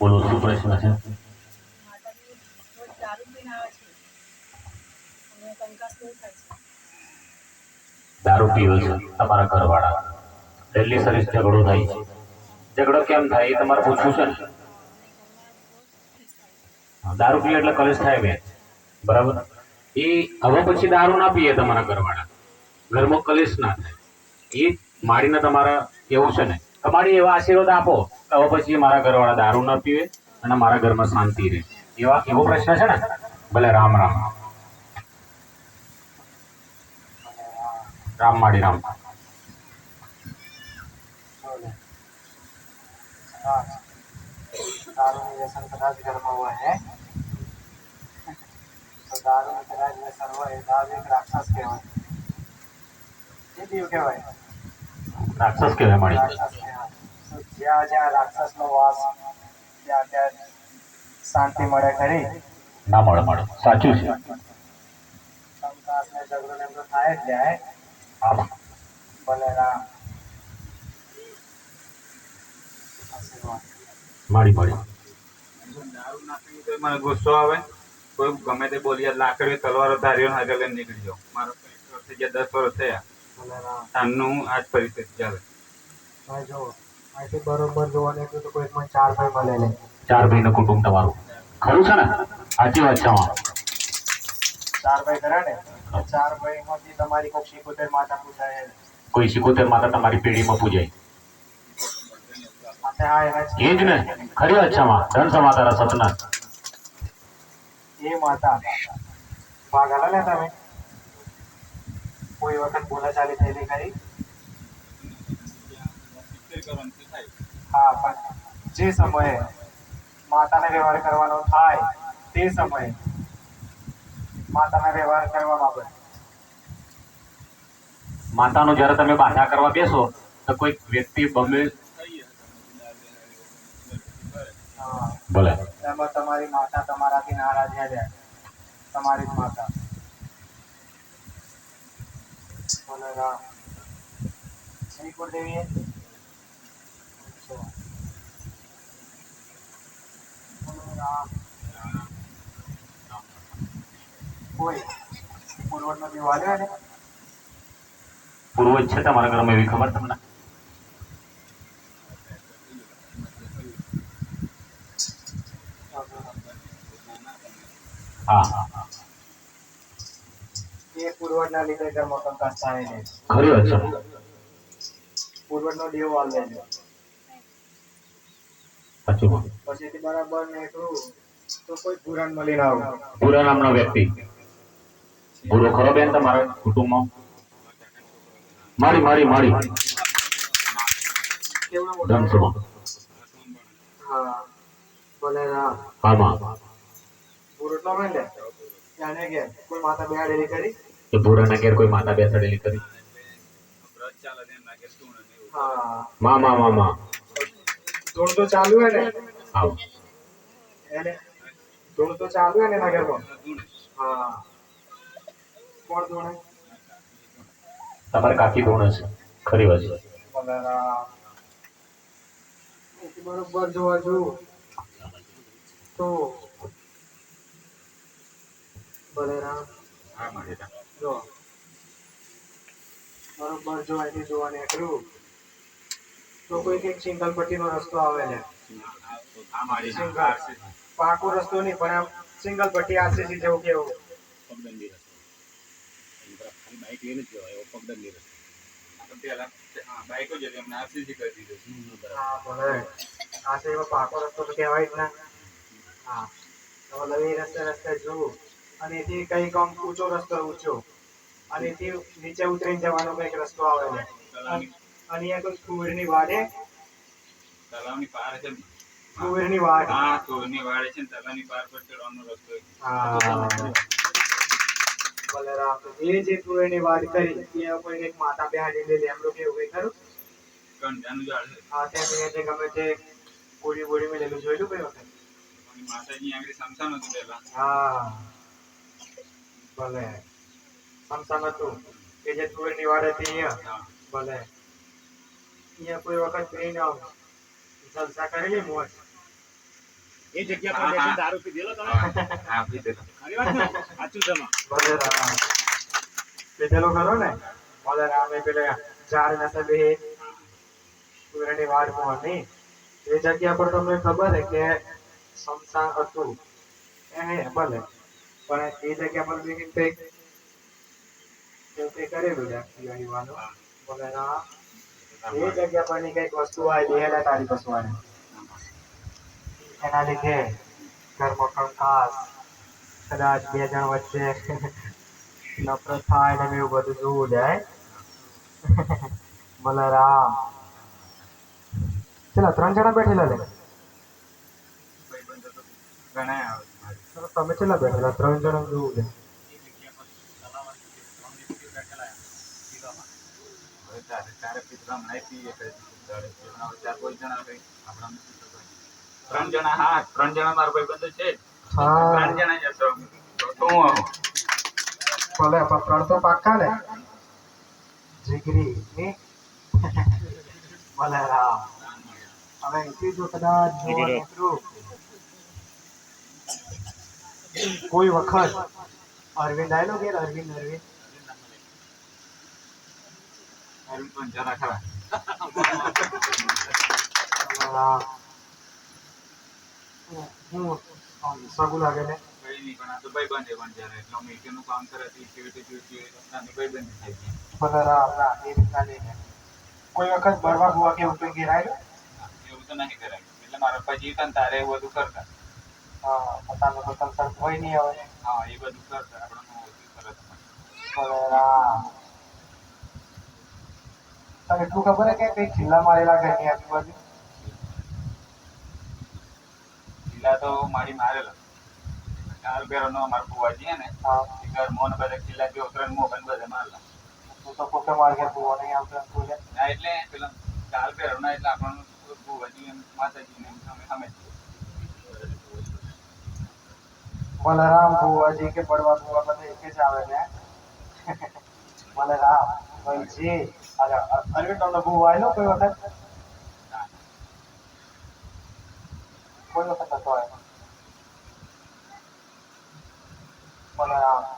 બોલો, શું પ્રશ્ન છે દારૂ પીવે છે તમારા ઘરવાળા. ડેલી સર્વિસ ઝઘડો થાય છે. ઝઘડો કેમ થાય એ તમારે પૂછવું છે ને? દારૂ પીએ એટલે કલેશ થાય બેન. બરાબર? એ હવે પછી દારૂ ના પીએ તમારા ઘરવાળા. ઘરમાં કલેશ ના થાય. એ મારીને તમારા એવું છે ને. તમારી એવા આશીર્વાદ આપો. તો પછી મારા ઘરવાળા દારૂ ન પીવે અને મારા ઘરમાં શાંતિ રહે. એવા એવો પ્રશ્ન છે ને? ભલે રામ રામ. રામ માડી રામ. રાક્ષસ કહેવાય. મળી જ્યાં જ્યાં રાક્ષસનો વાસ ત્યાં ત્યાં શાંતિ મળે ખરી. ના મળે મળે. સાચું છે. કંકાસ ને ને એમ તો થાય જ જાય. ભલે રામ. મારી મારી. દારૂ ના પીવું તો મને ગુસ્સો આવે. કોઈ ગમે તે બોલીએ લાકડી તલવારો ધાર્યો ને આગળ નીકળી જાઓ મારો થઈ ગયા દસ વર્ષ થયા. સાંજનું આજ પરિસ્થિતિ ચાલે. ભાઈ જો અહીંથી બરોબર જોવા નીકળ્યું તો કોઈ પણ ચાર ભાઈ મળે નહીં ચાર ભાઈનું કુટુંબ તમારું. ખરું છે ને? સાચી વાત છે ચાર ભાઈ ખરા ને? ચાર ભાઈ માંથી તમારી કોક સિકોતેર માતા પૂજાય કોઈ સિકોતેર માતા તમારી પેઢીમાં પૂજાય. એ જ ને. ખરી વાત છે ધન સમાતારા સતના એ માતા. ભાગ આલા ને તમે? કોઈ વખત બોલાચાલી થયેલી ખરી? હા પણ જે સમયે માતાને વ્યવહાર કરવાનો થાય તે સમયે માતાના વ્યવહાર કરવા બાબત. માતાનો જ્યારે તમે બાધા કરવા બેસો તો કોઈ વ્યક્તિ બમે ભલે. એમાં તમારી માતા તમારાથી નારાજ થઈ જાય. તમારી જ માતા. બોલે રામ. શ્રી કુળદેવીએ અચ્છા. બોલે રામ કોઈ પૂર્વજનો દીવો આલ્યો ને પૂર્વજ છે તમારા ઘરમાં એવી ખબર તમને? હા. એ પૂર્વજના લીધે ઘરમાં કંકાસ થાય નહીં. ખરી વાત છે. પૂર્વજનો દીવો દેજો સાચું. બોલ. પછીથી બરાબર નીકળું તો કોઈ પુરાણ મળી ના આવું. પૂરા નામનો વ્યક્તિ. પૂરો ખરો બેન તમારા કુટુંબમાં? મારી મારી મારી. ધનસભા હા ભલે રામ હામાં પુરુષ નો મેં જાણે કે કોઈ માતા બેહાડેલી કરી. એ ભૂરાના ઘેર કોઈ માતા બેસાડેલી કરી. ને. હા. મા મા મા મા. ધૂળ તો ચાલુ હે ને? આવો એને ધૂળ તો ચાલુ હે ને એના ઘરમાં હા. કોણ ધૂણે? તમારે કાકી ધોણે છે. ખરી વાત છે. બરોબર જોવા જવું. તો ભલે હા મારી જો. બરોબર જોવાથી જોવાની જોવા નીકળ્યું. તો કોઈ સિંગલ પટ્ટીનો રસ્તો આવે છે? પાકો રસ્તો નહીં, પણ આમ સિંગલ પટ્ટી આરસીસી જેવું કેવું? પગદંડી પાકો રસ્તો તો કહેવાય જ હા, તો લવી રસ્તે રસ્તે જોવું અને એથી કંઈક આમ ઊંચો રસ્તો ઊંચો. અને નીચે ઉતરીને જવાનો કંઈક રસ્તો આવે છે. અને અહીંયા કોઈ કુવેરની વાડે તલાવની પાર છે ને. કુવેરની વાડ. હા વાડે છે ને તલાવની પાર પર ચડવાનો રસ્તો હા. ભલે એ જે કુવેરની વાડ કરી એ કોઈને એક માતા બેહાડી લે લેમડું કે એવું કંઈ ખરું? ઘંટાનું ઝાડ છે. હા ત્યાં ત્યાં ગમે તે ગોળી ગોળી મેં લેલું જોયેલું કઈ વખત? માતાજી આગળ સમસાન હતું હા. ભલે. સમસાન હતું. કે જે તુવેરની વાડ હતી અહીંયા. ભલે. અહીંયા કોઈ વખત જઈને આમ જલસા કરેલી મોજ એ જગ્યા પર બેસી. દારૂ પીધેલો તમે. હા પીધેલો ખરી વાત ને સાચું છે માં. બલેરામ પેલો ખરો ને? બલેરામ એ પેલે ચાર નસે બે સૂર્યની વાટમાં નહીં એ જગ્યા પર તમને ખબર હે કે સંસાર હતું. એ ભલે. પણ એ જગ્યા પર બી કંઈક એવું કંઈક કરેલું છે પીવાડીવાનું. બલેરામ એ જગ્યા પરની કંઈક વસ્તુ એટલે તારી પસવાને એના લીધે ઘરમાં કંકાસ કદાચ બે જણ વચ્ચે નફરત થાય ને એવું બધું જોવું જાય બલરામ ચલા ત્રણ જણા બેઠેલા લે. ચલો તમે છેલ્લા બેઠેલા? ત્રણ જણા જોવું છે. કઈ જણા કઈ આપણા ત્રણ જણા હા ત્રણ જણા મારા ભાઈબંધો છે. ત્રણ જણા જ તો તો હું ભલે ત્રણ તો પાક્કા ને. જીગરી ની બલરામ હવે અહીંથી જો કદાચ કોઈ વખત અરવિંદ આવેલો કે અરવિંદ અરવિંદ. પણ જરા ખરા પણ આ તો એકેનું કામ કરે તો તો એ રીતના નહીં કોઈ વખત બરબાદ હોવા કે એવું કંઈ ઘેરાયેલું એવું તો નહીં કરાય એટલે મારા પપ્પા જીવતા તારે એવું બધું કરતા હા પોતાનું તો સંસાર હોય નહીં હવે હા, એ બધું કરતા આપણે ઓછું તમારે એટલું ખબર કે કઈ ખિલ્લા મારેલા ઘરની આજુબાજુ? કિલ્લા તો મારી મારેલો. ચાર બેરોનો અમારા બુવાજી હે ને એ ઘર મોન બધા ઉતરણ મો બંધ બધા મારલા. તું તો પોતે માર ગયા તું નહીં આવતો એમ ના એટલે પેલા ચાર એટલે આપણને બુવાજી માતાજી ને અમે અમે બલરામ બુવાજી કે બળવા બુવા બધા એક જ આવે ને. બલરામ ભાઈજી અરે અરવિંદ તમને બહુ આવેલો કોઈ વખત કોઈ વખત નતો આવ્યો બલરામ